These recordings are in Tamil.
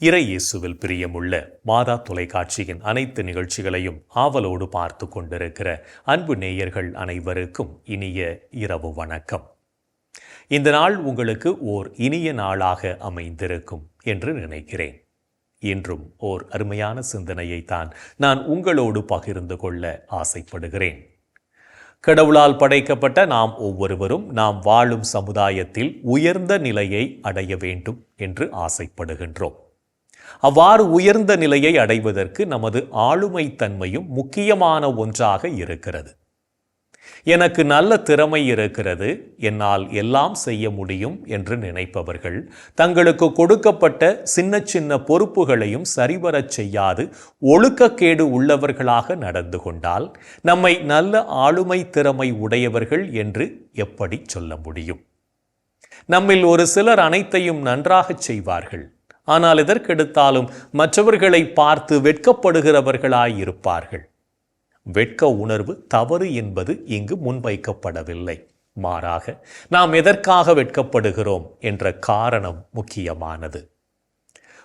இறை இயேசுவில் பிரியமுள்ள மாதா தொலைக்காட்சியின் அனைத்து நிகழ்ச்சிகளையும் ஆவலோடு பார்த்து கொண்டிருக்கிற அன்பு நேயர்கள் அனைவருக்கும் இனிய இரவு வணக்கம். இந்த நாள் உங்களுக்கு ஓர் இனிய நாளாக அமைந்திருக்கும் என்று நினைக்கிறேன். இன்றும் ஓர் அருமையான சிந்தனையை தான் நான் உங்களோடு பகிர்ந்து கொள்ள ஆசைப்படுகிறேன். கடவுளால் படைக்கப்பட்ட நாம் ஒவ்வொருவரும் நாம் வாழும் சமுதாயத்தில் உயர்ந்த நிலையை அடைய வேண்டும் என்று ஆசைப்படுகின்றோம். அவ்வாறு உயர்ந்த நிலையை அடைவதற்கு நமது ஆளுமை தன்மையும் முக்கியமான ஒன்றாக இருக்கிறது. எனக்கு நல்ல திறமை இருக்கிறது என்னால் எல்லாம் செய்ய முடியும் என்று நினைப்பவர்கள் தங்களுக்கு கொடுக்கப்பட்ட சின்ன சின்ன பொறுப்புகளையும் சரிவரச் செய்யாது ஒழுக்கக்கேடு உள்ளவர்களாக நடந்து கொண்டால் நம்மை நல்ல ஆளுமை திறமை உடையவர்கள் என்று எப்படி சொல்ல முடியும்? நம்மில் ஒரு சிலர் அனைத்தையும் நன்றாகச் செய்வார்கள். ஆனால் எதற்கெடுத்தாலும் மற்றவர்களை பார்த்து வெட்கப்படுகிறவர்களாயிருப்பார்கள். வெட்க உணர்வு தவறு என்பது இங்கு முன்வைக்கப்படவில்லை. மாறாக நாம் எதற்காக வெட்கப்படுகிறோம் என்ற காரணம் முக்கியமானது.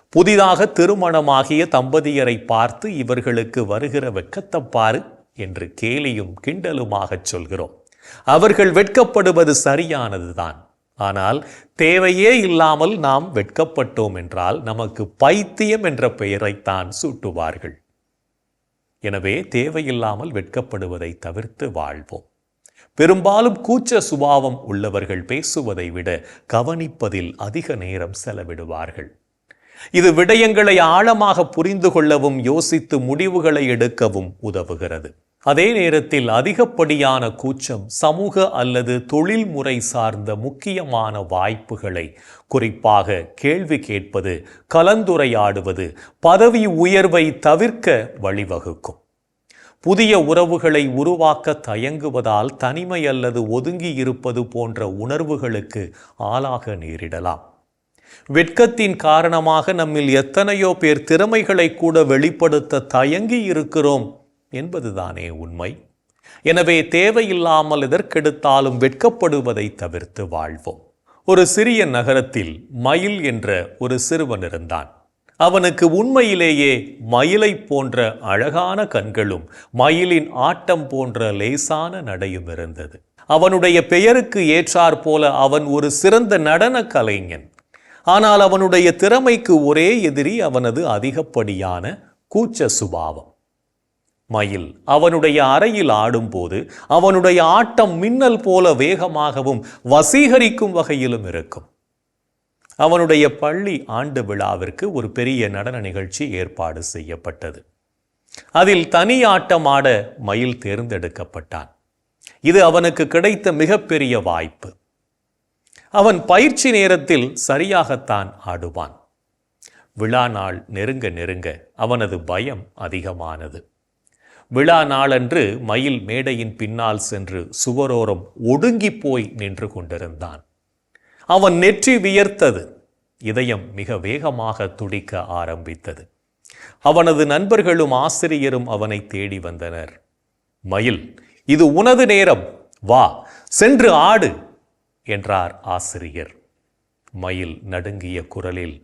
புதிதாக திருமணமாகிய தம்பதியரை பார்த்து இவர்களுக்கு வருகிற வெட்கத்தப்பாறு என்று கேலியும் கிண்டலுமாகச் சொல்கிறோம். அவர்கள் வெட்கப்படுவது சரியானதுதான். ஆனால் தேவையே இல்லாமல் நாம் வெட்கப்பட்டோம் என்றால் நமக்கு பைத்தியம் என்ற பெயரைத்தான் சூட்டுவார்கள். எனவே தேவையில்லாமல் வெட்கப்படுவதை தவிர்த்து வாழ்வோம். பெரும்பாலும் கூச்ச சுபாவம் உள்ளவர்கள் பேசுவதை விட கவனிப்பதில் அதிக நேரம் செலவிடுவார்கள். இது விடயங்களை ஆழமாக புரிந்து கொள்ளவும் யோசித்து முடிவுகளை எடுக்கவும் உதவுகிறது. அதே நேரத்தில் அதிகப்படியான கூச்சம் சமூக அல்லது தொழில்முறை சார்ந்த முக்கியமான வாய்ப்புகளை குறிப்பாக கேள்வி கேட்பது கலந்துரையாடுவது பதவி உயர்வை தவிர்க்க வழிவகுக்கும். புதிய உறவுகளை உருவாக்க தயங்குவதால் தனிமை அல்லது ஒதுங்கி இருப்பது போன்ற உணர்வுகளுக்கு ஆளாக நேரிடலாம். வெட்கத்தின் காரணமாக நம்மில் எத்தனையோ பேர் திறமைகளை கூட வெளிப்படுத்த தயங்கி இருக்கிறோம். என்பதுதானே உண்மை. எனவே தேவையில்லாமல் எதற்கெடுத்தாலும் வெட்கப்படுவதை தவிர்த்து வாழ்வோம். ஒரு சிறிய நகரத்தில் மயில் என்ற ஒரு சிறுவன் இருந்தான். அவனுக்கு உண்மையிலேயே மயிலை போன்ற அழகான கண்களும் மயிலின் ஆட்டம் போன்ற லேசான நடையும் இருந்தது. அவனுடைய பெயருக்கு ஏற்றாற் போல அவன் ஒரு சிறந்த நடன கலைஞன். ஆனால் அவனுடைய திறமைக்கு ஒரே எதிரி அவனது அதிகப்படியான கூச்ச சுபாவம். மயில். அவனுடைய அறையில் ஆடும்போது அவனுடைய ஆட்டம் மின்னல் போல வேகமாகவும் வசீகரிக்கும் வகையிலும் இருக்கும். அவனுடைய பள்ளி ஆண்டு விழாவிற்கு ஒரு பெரிய நடன நிகழ்ச்சி ஏற்பாடு செய்யப்பட்டது. அதில் தனி ஆட்டம் ஆட மயில் தேர்ந்தெடுக்கப்பட்டான். இது அவனுக்கு கிடைத்த மிகப்பெரிய வாய்ப்பு. அவன் பயிற்சி நேரத்தில் சரியாகத்தான் ஆடுவான். விழா நாள் நெருங்க நெருங்க அவனது பயம் அதிகமானது. விழா நாளன்று மயில் மேடையின் பின்னால் சென்று சுவரோரம் ஒடுங்கி போய் நின்று கொண்டிருந்தான். அவன் நெற்றி வியர்த்தது. இதயம் மிக வேகமாக துடிக்க ஆரம்பித்தது. அவனது நண்பர்களும் ஆசிரியரும் அவனை தேடி வந்தனர். மயில் இது உனது நேரம். வா சென்று ஆடு என்றார் ஆசிரியர். மயில் நடுங்கிய குரலில்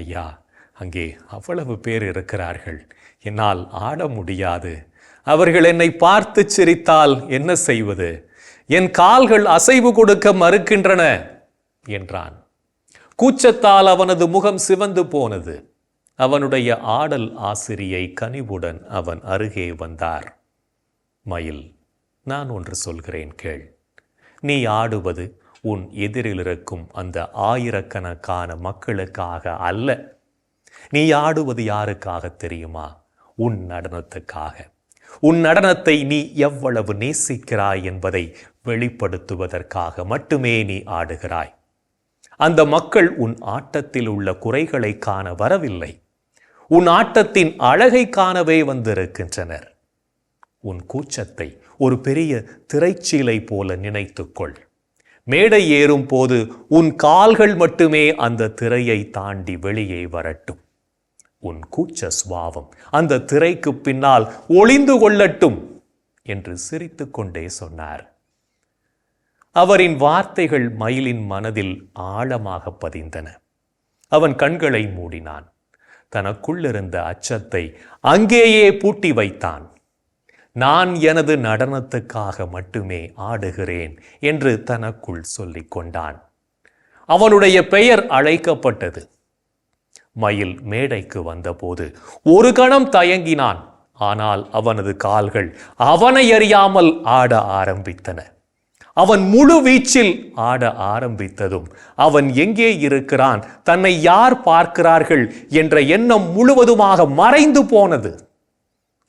ஐயா அங்கே அவ்வளவு பேர் இருக்கிறார்கள். என்னால் ஆட முடியாது. அவர்கள் என்னை பார்த்து சிரித்தால் என்ன செய்வது? என் கால்கள் அசைவு கொடுக்க மறுக்கின்றன என்றான். கூச்சத்தால் அவனது முகம் சிவந்து போனது. அவனுடைய ஆடல் ஆசிரியை கனிவுடன் அவன் அருகே வந்தார். மயில் நான் ஒன்று சொல்கிறேன் கேள். நீ ஆடுவது உன் எதிரில் இருக்கும் அந்த ஆயிரக்கணக்கான மக்களுக்காக அல்ல. நீ ஆடுவது யாருக்காக தெரியுமா? உன் நடனத்துக்காக. உன் நடனத்தை நீ எவ்வளவு நேசிக்கிறாய் என்பதை வெளிப்படுத்துவதற்காக மட்டுமே நீ ஆடுகிறாய். அந்த மக்கள் உன் ஆட்டத்தில் உள்ள குறைகளை காண வரவில்லை. உன் ஆட்டத்தின் அழகை காணவே வந்திருக்கின்றனர். உன் கூச்சத்தை ஒரு பெரிய திரைச்சீலை போல நினைத்துக்கொள். மேடை ஏறும் போது உன் கால்கள் மட்டுமே அந்த திரையை தாண்டி வெளியே வரட்டும். உன் கூச்ச சுவாவம் அந்த திரைக்கு பின்னால் ஒளிந்து கொள்ளட்டும் என்று சிரித்துக்கொண்டே சொன்னார். அவரின் வார்த்தைகள் மயிலின் மனதில் ஆழமாக பதிந்தன. அவன் கண்களை மூடினான். தனக்குள்ளிருந்த அச்சத்தை அங்கேயே பூட்டி வைத்தான். நான் எனது நடனத்துக்காக மட்டுமே ஆடுகிறேன் என்று தனக்குள் சொல்லிக் கொண்டான். அவனுடைய பெயர் அழைக்கப்பட்டது. மயில் மேடைக்கு வந்தபோது ஒரு கணம் தயங்கினான். ஆனால் அவனது கால்கள் அவனை அறியாமல் ஆட ஆரம்பித்தன. அவன் முழு வீச்சில் ஆட ஆரம்பித்ததும் அவன் எங்கே இருக்கிறான் தன்னை யார் பார்க்கிறார்கள் என்ற எண்ணம் முழுவதுமாக மறைந்து போனது.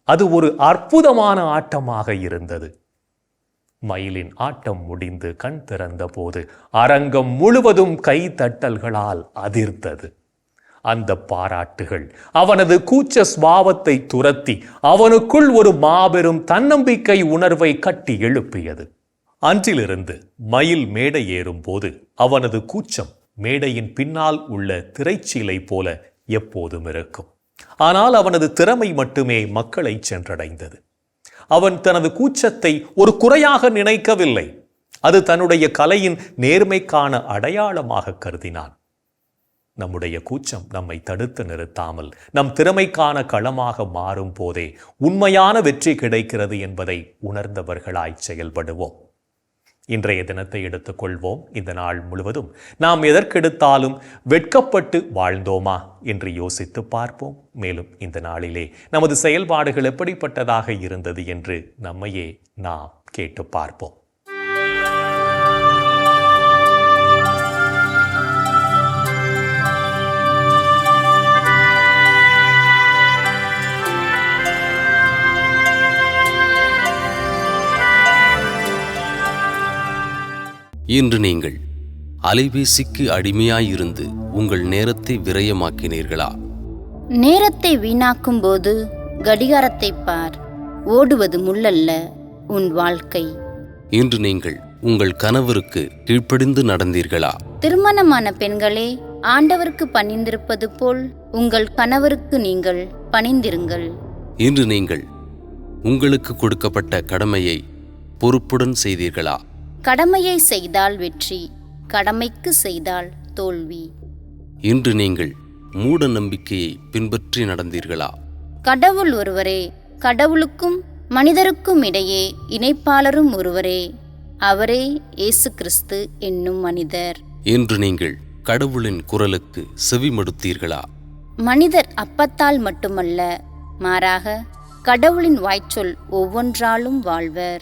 அது ஒரு அற்புதமான ஆட்டமாக இருந்தது. மயிலின் ஆட்டம் முடிந்து கண் திறந்தபோது அரங்கம் முழுவதும் கைத்தட்டல்களால் அதிர்ந்தது. அந்த பாராட்டுகள். அவனது கூச்ச ஸ்வாவத்தை துரத்தி அவனுக்குள் ஒரு மாபெரும் தன்னம்பிக்கை உணர்வை கட்டி எழுப்பியது. அன்றிலிருந்து மயில் மேடை ஏறும்போது அவனது கூச்சம் மேடையின் பின்னால் உள்ள திரைச்சீலை போல எப்போதும் இருக்கும். ஆனால் அவனது திறமை மட்டுமே மக்களை சென்றடைந்தது. அவன் தனது கூச்சத்தை ஒரு குறையாக நினைக்கவில்லை. அது தன்னுடைய கலையின் நேர்மைக்கான அடையாளமாக கருதினான். நம்முடைய கூச்சம் நம்மை தடுத்து நிறுத்தாமல் நம் திறமைக்கான களமாக மாறும் போதே உண்மையான வெற்றி கிடைக்கிறது என்பதை உணர்ந்தவர்களாய் செயல்படுவோம். இன்றைய தினத்தை எடுத்துக்கொள்வோம். இந்த நாள் முழுவதும் நாம் எதற்கெடுத்தாலும் வெட்கப்பட்டு வாழ்ந்தோமா என்று யோசித்து பார்ப்போம். மேலும் இந்த நாளிலே நமது செயல்பாடுகள் எப்படிப்பட்டதாக இருந்தது என்று நம்மையே நாம் கேட்டு பார்ப்போம். இன்று நீங்கள் அலைபேசிக்கு அடிமையாயிருந்து உங்கள் நேரத்தை விரயமாக்கினீர்களா? நேரத்தை வீணாக்கும் போது கடிகாரத்தை பார். ஓடுவது முள்ளல்ல உன் வாழ்க்கை. இன்று நீங்கள் உங்கள் கணவருக்கு கீழ்ப்படிந்து நடந்தீர்களா? திருமணமான பெண்களே ஆண்டவருக்கு பணிந்திருப்பது போல் உங்கள் கணவருக்கு நீங்கள் பணிந்திருங்கள். இன்று நீங்கள் உங்களுக்கு கொடுக்கப்பட்ட கடமையை பொறுப்புடன் செய்தீர்களா? கடமையை செய்தால் வெற்றி கடமைக்கு செய்தால் தோல்வி. இன்று நீங்கள் மூட நம்பிக்கையை பின்பற்றி நடந்தீர்களா? கடவுள் ஒருவரே கடவுளுக்கும் மனிதருக்கும் இடையே இணைப்பாளரும் ஒருவரே அவரே இயேசு கிறிஸ்து என்னும் மனிதர். இன்று நீங்கள் கடவுளின் குரலுக்கு செவிமடுத்தீர்களா? மனிதர் அப்பத்தால் மட்டுமல்ல மாறாக கடவுளின் வாய்ச்சொல் ஒவ்வொன்றாலும் வாழ்வர்.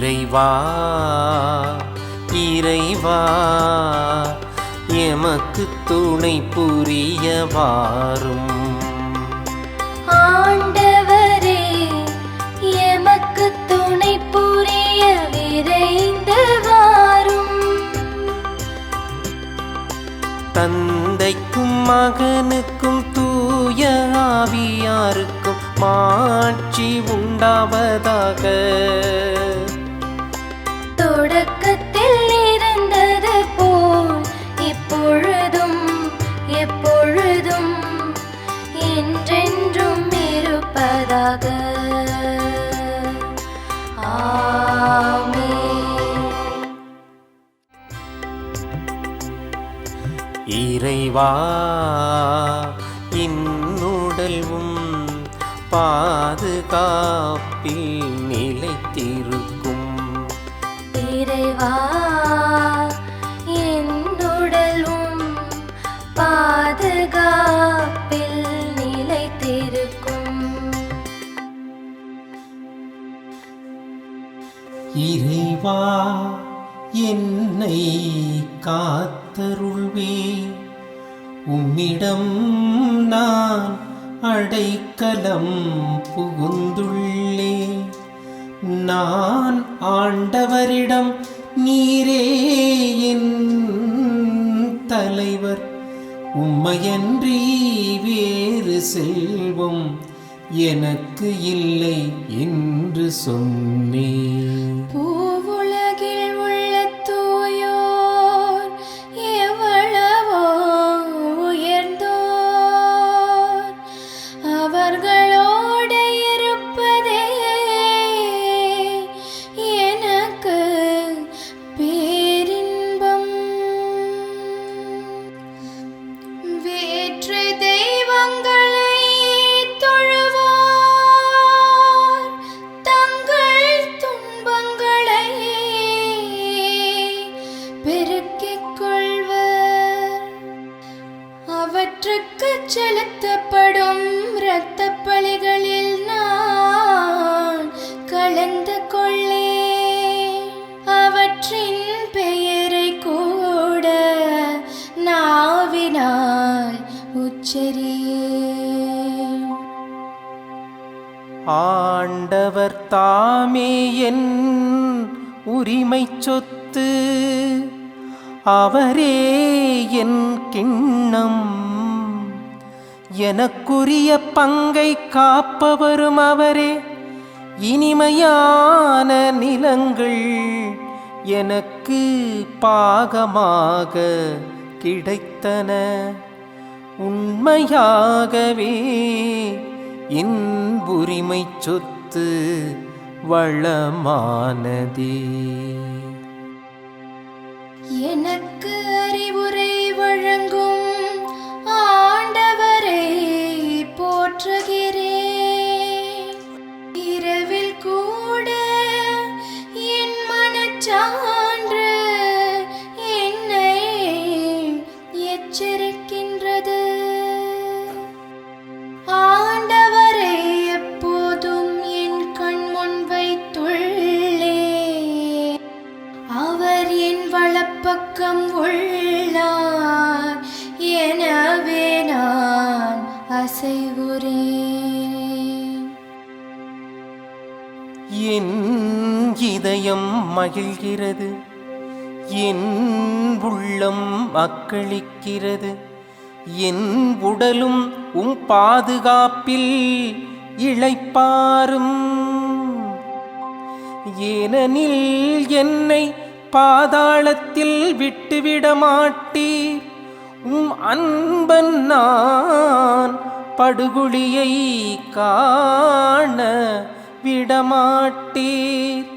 இறைவா இறைவா எமக்கு துணை புரிய வாரும் ஆண்டவரே எமக்கு துணை புரிய விரைந்து வாரும் தந்தைக்கும் மகனுக்கும் தூய ஆவியாருக்கும் மாட்சி உண்டாவதாக. நான் ஆண்டவரிடம் நீரே என் தலைவர். உம்மையன்றி வேறு செல்வம் எனக்கு இல்லை என்று சொன்னேன். உரிமை சொத்து. அவரே என் கிண்ணம். எனக்குரிய பங்கை காப்பவரும் அவரே. இனிமையான நிலங்கள் எனக்கு பாகமாக கிடைத்தன. உண்மையாகவே என் உரிமை சொத்து வளமானதே. வாக்களிக்கிறது. என் உடலும் உம் பாதுகாப்பில் இளைப்பாரும் ஏனெனில் என்னை பாதாளத்தில் விட்டுவிடமாட்டீர். உம் அன்பன் நான் படுகுழியை காண விடமாட்டீர்.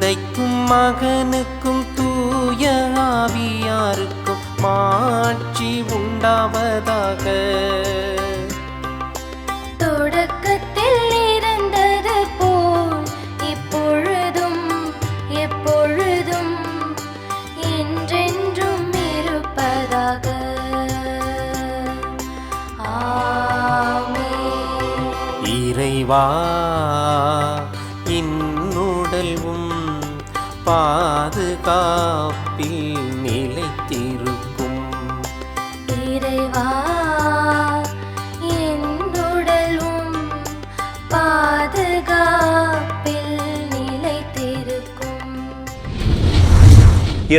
தந்தைக்கும் மகனுக்கும் தூய ஆவியாருக்கும் மாட்சி உண்டாவதாக. தொடக்க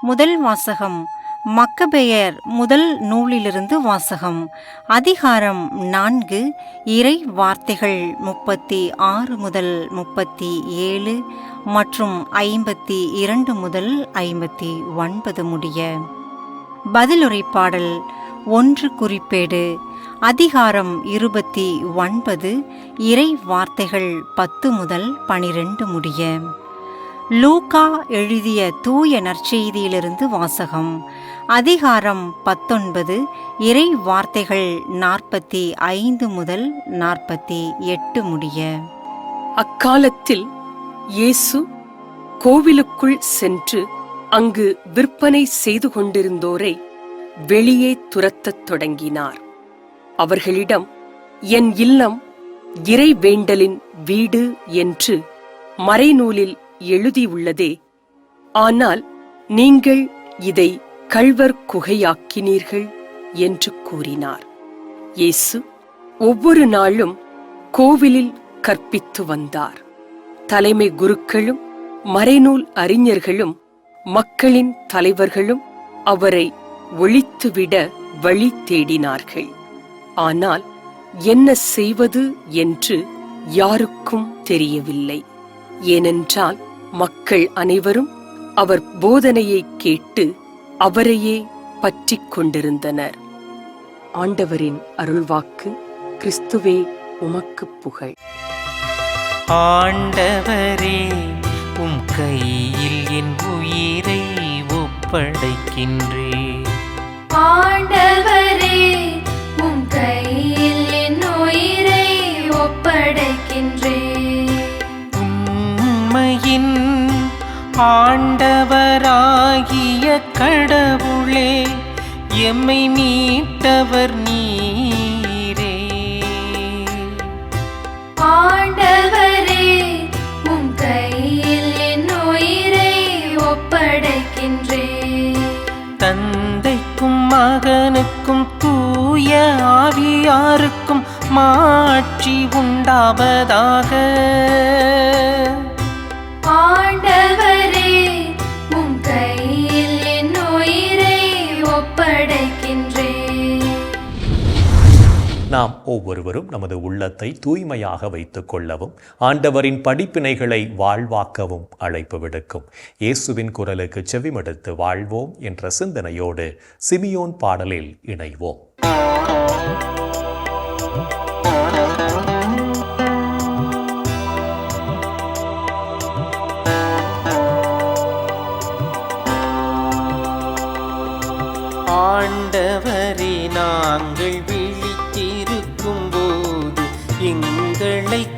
முதல் வாசகம். மக்கபெயர் முதல் நூலிலிருந்து வாசகம். அதிகாரம் நான்கு. இறை வார்த்தைகள் முப்பத்தி ஆறு முதல் முப்பத்தி ஏழு மற்றும் ஐம்பத்தி இரண்டு முதல் ஐம்பத்தி ஒன்பது முடிய. பதிலுரை பாடல். ஒன்று குறிப்பேடு. அதிகாரம் இருபத்தி ஒன்பது. இறை வார்த்தைகள் பத்து முதல் பனிரெண்டு முடிய. லூகா எழுதிய தூய நற்செய்தியிலிருந்து வாசகம். அதிகாரம் பத்தொன்பது இறை வார்த்தைகள் நாற்பத்தி ஐந்து முதல் நாற்பத்தி எட்டு முடிய. அக்காலத்தில் இயேசு கோவிலுக்குள் சென்று அங்கு விற்பனை செய்து கொண்டிருந்தோரை வெளியே துரத்தத் தொடங்கினார். அவர்களிடம் என் இல்லம் இறை வேண்டலின் வீடு என்று மறைநூலில் எழுதியுள்ளதே. ஆனால் நீங்கள் இதை கள்வர் குகையாக்கினீர்கள் என்று கூறினார். இயேசு ஒவ்வொரு நாளும் கோவிலில் கற்பித்து வந்தார். தலைமை குருக்களும் மறைநூல் அறிஞர்களும் மக்களின் தலைவர்களும் அவரை ஒழித்துவிட வழி தேடினார்கள். ஆனால் என்ன செய்வது என்று யாருக்கும் தெரியவில்லை. ஏனென்றால் மக்கள் அனைவரும் அவர் போதனையை கேட்டு அவரையே பற்றிக் கொண்டிருந்தனர். ஆண்டவரின் அருள்வாக்கு கிறிஸ்துவே உமக்கு புகழ். ஆண்டவரே உம் கையில் என் உயிரை ஒப்படைக்கின்றே. ஆண்டவரே உம் கையில் என் உயிரை ஒப்படைக்கின்றேன் ஆண்டவராகிய கடவுளே எம்மை மீட்டவர் நீரே. ஆண்டவரே உம் கையில் என் உயிரை ஒப்படைக்கின்றேன் தந்தைக்கும் மகனுக்கும் தூய ஆவியாருக்கும் மாட்சி உண்டாவதாக. ஒவ்வொருவரும் நமது உள்ளத்தை தூய்மையாக வைத்துக் கொள்ளவும் ஆண்டவரின் படிப்பினைகளை வாழ்வாக்கவும் அழைப்பு விடுக்கும். இயேசுவின் குரலுக்கு செவிமடுத்து வாழ்வோம் என்ற சிந்தனையோடு சிமியோன் பாடலில் இணைவோம்.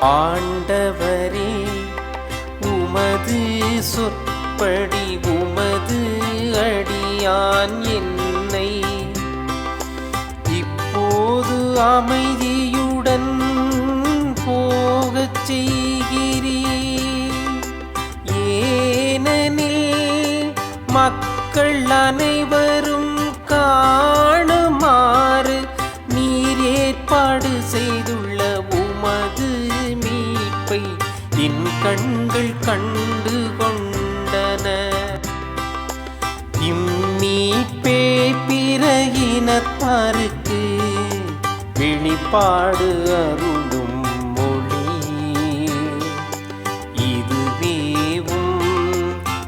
ஆண்டவரே உமது சொற்படி உமது அடியான் என்னை. இப்போது அமைதியுடன் போகச் செய்கிறீ ஏனெனில் மக்கள் அனைவரும் காணுமாறு நீர் கண்டு கொண்டன இம்மீட்பே பிற இனத்தாருக்கு வெளிப்பாடு அருளும் மொழி. இதுவேவும்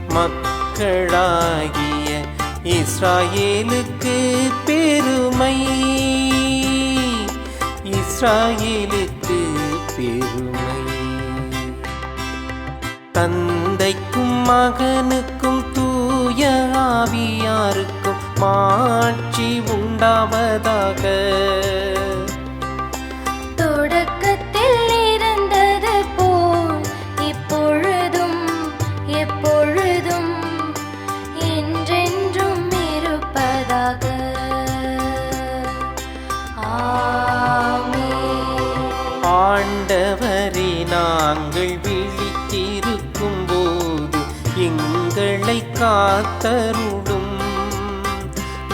மக்களாகிய இஸ்ராயேலுக்கு பெருமை. இஸ்ராயேலுக்கு மகனுக்கும் தூய ஆவியாருக்கும் மாட்சி உண்டாவதாக. தொடக்கத்தில் இருந்தது போல் இப்பொழுதும் எப்பொழுதும் என்றென்றும் இருப்பதாக. ஆண்டவரே நாங்கள் விழித்திருக்கும் காத்தருளும்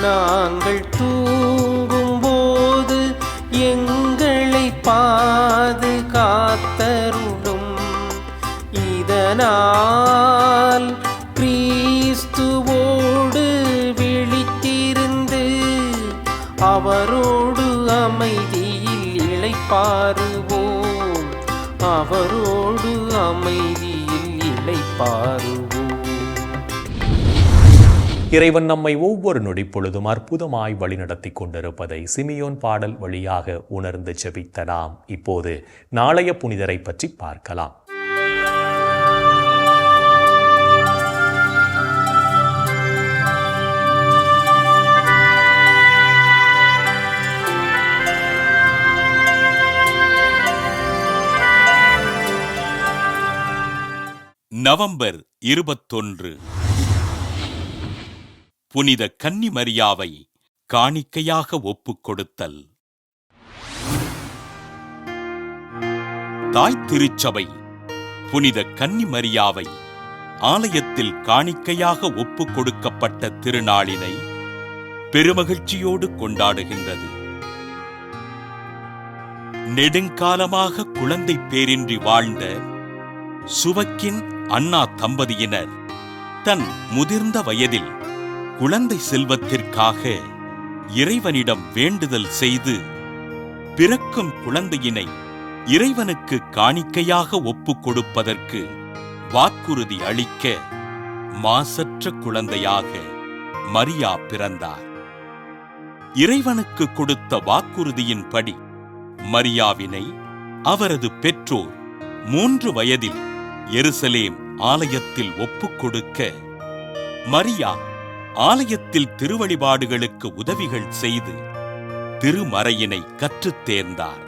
நாங்கள் தூங்கும் போது எங்களை பாது பாதுகாத்தருளும். இதனால் கிறிஸ்துவோடு விழித்திருந்து அவரோடு அமைதியில் இழைப்பாருவோம் அவரோடு அமைதியில் இழைப்பாருவோம் இறைவன் நம்மை ஒவ்வொரு நொடி பொழுதும் அற்புதமாய் வழிநடத்தி கொண்டிருப்பதை சிமியோன் பாடல் வழியாக உணர்ந்து ஜெபித்த நாம் இப்போது நாளைய புனிதரை பற்றி பார்க்கலாம். நவம்பர் இருபத்தொன்று. புனித கன்னிமரியாவை காணிக்கையாக ஒப்புக் கொடுத்தல் தாய் திருச்சபை புனித கன்னிமரியாவை ஆலயத்தில் காணிக்கையாக ஒப்புக் கொடுக்கப்பட்ட திருநாளினை பெருமகிழ்ச்சியோடு கொண்டாடுகின்றது. நெடுங்காலமாக குழந்தை பேரின்றி வாழ்ந்த சுவக்கின் அண்ணா தம்பதியினர் தன் முதிர்ந்த வயதில் குழந்தை செல்வத்திற்காக இறைவனிடம் வேண்டுதல் செய்து பிறக்கும் குழந்தையினை இறைவனுக்கு காணிக்கையாக ஒப்புக் கொடுப்பதற்கு வாக்குறுதி அளிக்க மாசற்ற குழந்தையாக மரியா பிறந்தார். இறைவனுக்கு கொடுத்த வாக்குறுதியின்படி மரியாவினை அவரது பெற்றோர் மூன்று வயதில் எருசலேம் ஆலயத்தில் ஒப்புக் கொடுக்க மரியா ஆலயத்தில் திருவழிபாடுகளுக்கு உதவிகள் செய்து திருமறையினை கற்றுத் தேர்ந்தார்.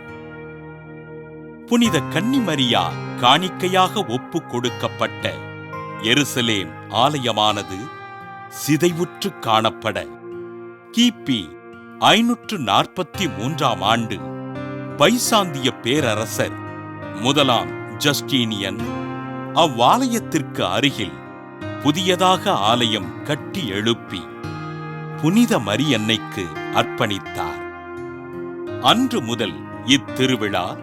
புனித கன்னிமரியா காணிக்கையாக ஒப்புக் கொடுக்கப்பட்ட எருசலேம் ஆலயமானது சிதைவுற்று காணப்பட கிபி ஐநூற்று நாற்பத்தி மூன்றாம் ஆண்டு பைசாந்திய பேரரசர் முதலாம் ஜஸ்டீனியன் அவ்வாலயத்திற்கு அருகில் புதியதாக ஆலயம் கட்டி எழுப்பி புனித மரியன்னைக்கு அர்ப்பணித்தார். அன்று முதல் இத்திருவிழா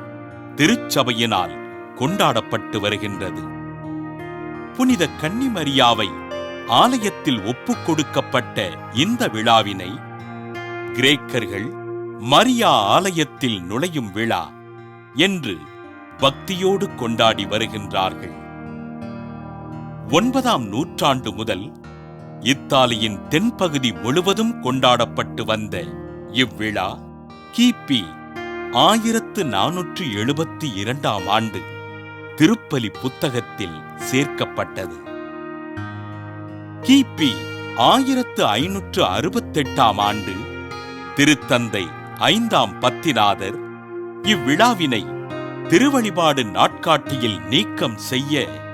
திருச்சபையினால் கொண்டாடப்பட்டு வருகின்றது. புனித கன்னிமரியாவை ஆலயத்தில் ஒப்புக் கொடுக்கப்பட்ட இந்த விழாவினை கிரேக்கர்கள் மரியா ஆலயத்தில் நுழையும் விழா என்று பக்தியோடு கொண்டாடி வருகின்றார்கள். ஒன்பதாம் நூற்றாண்டு முதல் இத்தாலியின் தென்பகுதி முழுவதும் கொண்டாடப்பட்டு வந்த இவ்விழா கிபி ஆயிரத்து நானூற்று எழுபத்தி இரண்டாம் ஆண்டு திருப்பலி புத்தகத்தில் சேர்க்கப்பட்டது. கிபி ஆயிரத்து ஐநூற்று அறுபத்தெட்டாம் ஆண்டு திருத்தந்தை ஐந்தாம் பத்திநாதர் இவ்விழாவினை திருவழிபாடு நாட்காட்டியில் நீக்கம் செய்ய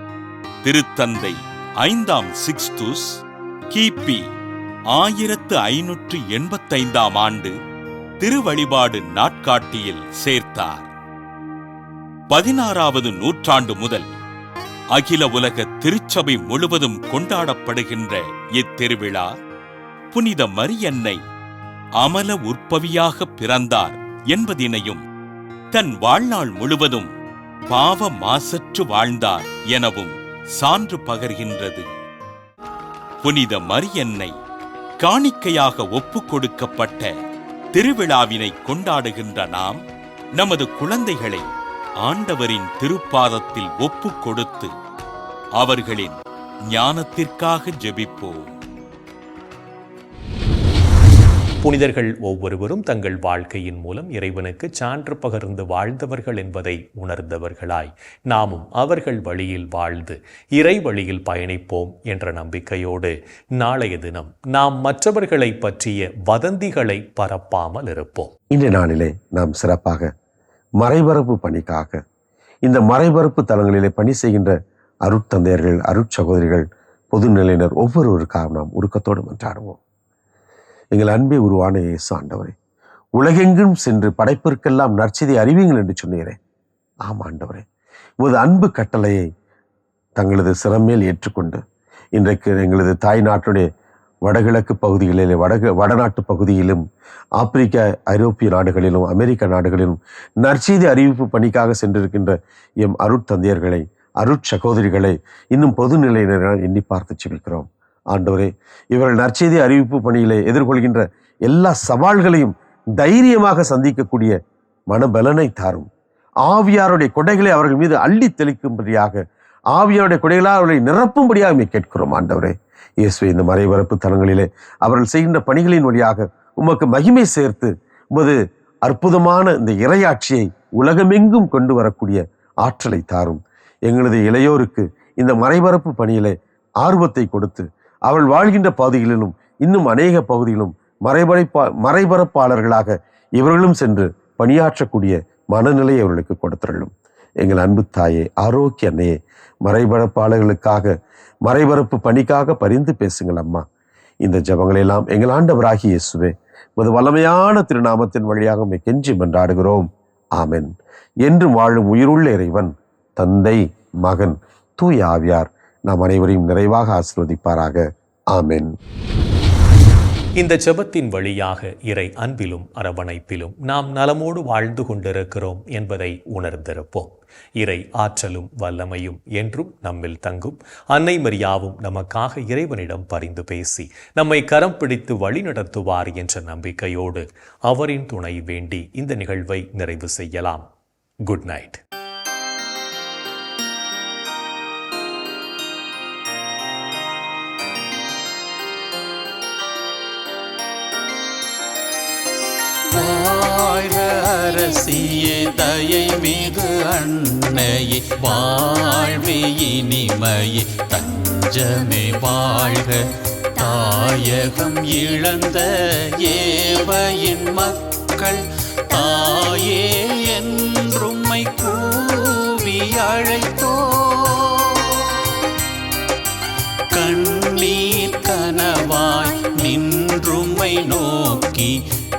திருத்தந்தை ஐந்தாம் சிக்ஸ்துஸ் கிபி ஆயிரத்து ஐநூற்று எண்பத்தைந்தாம் ஆண்டு திருவழிபாடு நாட்காட்டியில் சேர்த்தார். பதினாறாவது நூற்றாண்டு முதல் அகில உலக திருச்சபை முழுவதும் கொண்டாடப்படுகின்ற இத்திருவிழா புனித மரியன்னை அமல உற்பவியாக பிறந்தார் என்பதினையும் தன் வாழ்நாள் முழுவதும் பாவ மாசற்று வாழ்ந்தார் எனவும் சான்று பகர்கின்றது. புனித மரியன்னை காணிக்கையாக ஒப்புக் கொடுக்கப்பட்ட திருவிழாவினை கொண்டாடுகின்ற நாம் நமது குழந்தைகளை ஆண்டவரின் திருப்பாதத்தில் ஒப்புக் கொடுத்து அவர்களின் ஞானத்திற்காக ஜெபிப்போம். புனிதர்கள் ஒவ்வொருவரும் தங்கள் வாழ்க்கையின் மூலம் இறைவனுக்கு சான்று பகர்ந்து வாழ்ந்தவர்கள் என்பதை உணர்ந்தவர்களாய். நாமும் அவர்கள் வழியில் வாழ்ந்து இறை வழியில் பயணிப்போம் என்ற நம்பிக்கையோடு நாளைய தினம் நாம் மற்றவர்களை பற்றிய வதந்திகளை பரப்பாமல் இருப்போம். இன்றைய நாளிலே நாம் சிறப்பாக மறைபரப்பு பணிக்காக இந்த மறைபரப்பு தலங்களிலே பணி செய்கின்ற அருட்தந்தையர்கள் அருட்சகோதரிகள் பொதுநிலையினர் ஒவ்வொருவருக்காக நாம் உருக்கத்தோடு மன்றாடுவோம். எங்கள் அன்பே உருவான இயேசு ஆண்டவரே. உலகெங்கும் சென்று படைப்பிற்கெல்லாம் நற்செய்தி அறிவீங்கள் என்று சொன்னீரே. ஆம் ஆண்டவரே. உமது அன்பு கட்டளையை தங்களது சிறமேல் ஏற்றுக்கொண்டு இன்றைக்கு எங்களது தாய் நாட்டுடைய வடகிழக்கு பகுதிகளிலே வடக வடநாட்டு பகுதியிலும் ஆப்பிரிக்க ஐரோப்பிய நாடுகளிலும் அமெரிக்க நாடுகளிலும் நற்செய்தி அறிவிப்பு பணிக்காக சென்றிருக்கின்ற எம் அருட்தந்தையர்களை அருட்சகோதரிகளை இன்னும் பொதுநிலையினரால் எண்ணி பார்த்து செபிக்கிறோம் ஆண்டவரே இவர்கள் நற்செய்தி அறிவிப்பு பணியிலே எதிர்கொள்கின்ற எல்லா சவால்களையும் தைரியமாக சந்திக்கக்கூடிய மனபலனை தாரும். ஆவியாருடைய கொடைகளை அவர்கள் மீது அள்ளி தெளிக்கும்படியாக ஆவியாருடைய கொடைகளால் அவர்களை நிரப்பும்படியாக கேட்கிறோம் ஆண்டவரே. இயேசுவை இந்த மறைபரப்பு தலங்களிலே அவர்கள் செய்கின்ற பணிகளின் வழியாக உமக்கு மகிமை சேர்த்து உமது அற்புதமான இந்த இறையாட்சியை உலகமெங்கும் கொண்டு வரக்கூடிய ஆற்றலை தாரும். எங்களது இளையோருக்கு இந்த மறைபரப்பு பணியிலே ஆர்வத்தை கொடுத்து அவள் வாழ்கின்ற பகுதிகளிலும் இன்னும் அநேக பகுதிகளும் மறைபரப்பா மறைபரப்பாளர்களாக இவர்களும் சென்று பணியாற்றக்கூடிய மனநிலையை அவர்களுக்கு கொடுத்துள்ளும் எங்கள் அன்பு தாயே ஆரோக்கிய அன்னையே மறைபரப்பாளர்களுக்காக மறைபரப்பு பணிக்காக பரிந்து பேசுங்கள் அம்மா. இந்த ஜபங்களெல்லாம் எங்கள் ஆண்டவராகி இயேசுவே உமது வல்லமையான திருநாமத்தின் வழியாக கெஞ்சி மன்றாடுகிறோம். ஆமென். என்று வாழும் உயிருள்ள இறைவன் தந்தை மகன் தூய் ஆவியார் நாம் அனைவரையும் நிறைவாக ஆசிர்வதிப்பாராக. ஆமென். இந்த செபத்தின் வழியாக இறை அன்பிலும் அரவணைப்பிலும் நாம் நலமோடு வாழ்ந்து கொண்டிருக்கிறோம் என்பதை உணர்ந்திருப்போம். இறை ஆற்றலும் வல்லமையும் என்றும் நம்மில் தங்கும். அன்னை மரியாவும் நமக்காக இறைவனிடம் பரிந்து பேசி நம்மை கரம் பிடித்து வழிநடத்துவார் என்ற நம்பிக்கையோடு அவரின் துணை வேண்டி இந்த நிகழ்வை நிறைவு செய்யலாம். Good night. அரசியே தயை மிகு அன்னையே வாழ்வே இனிமையே தஞ்சமே வாழ்க. தாயகம் இழந்த ஏவையின் மக்கள் தாயே என்றும்மை கூவி அழைத்தோ. கண்ணீர் கனவாய் நின்றுமை நோக்கி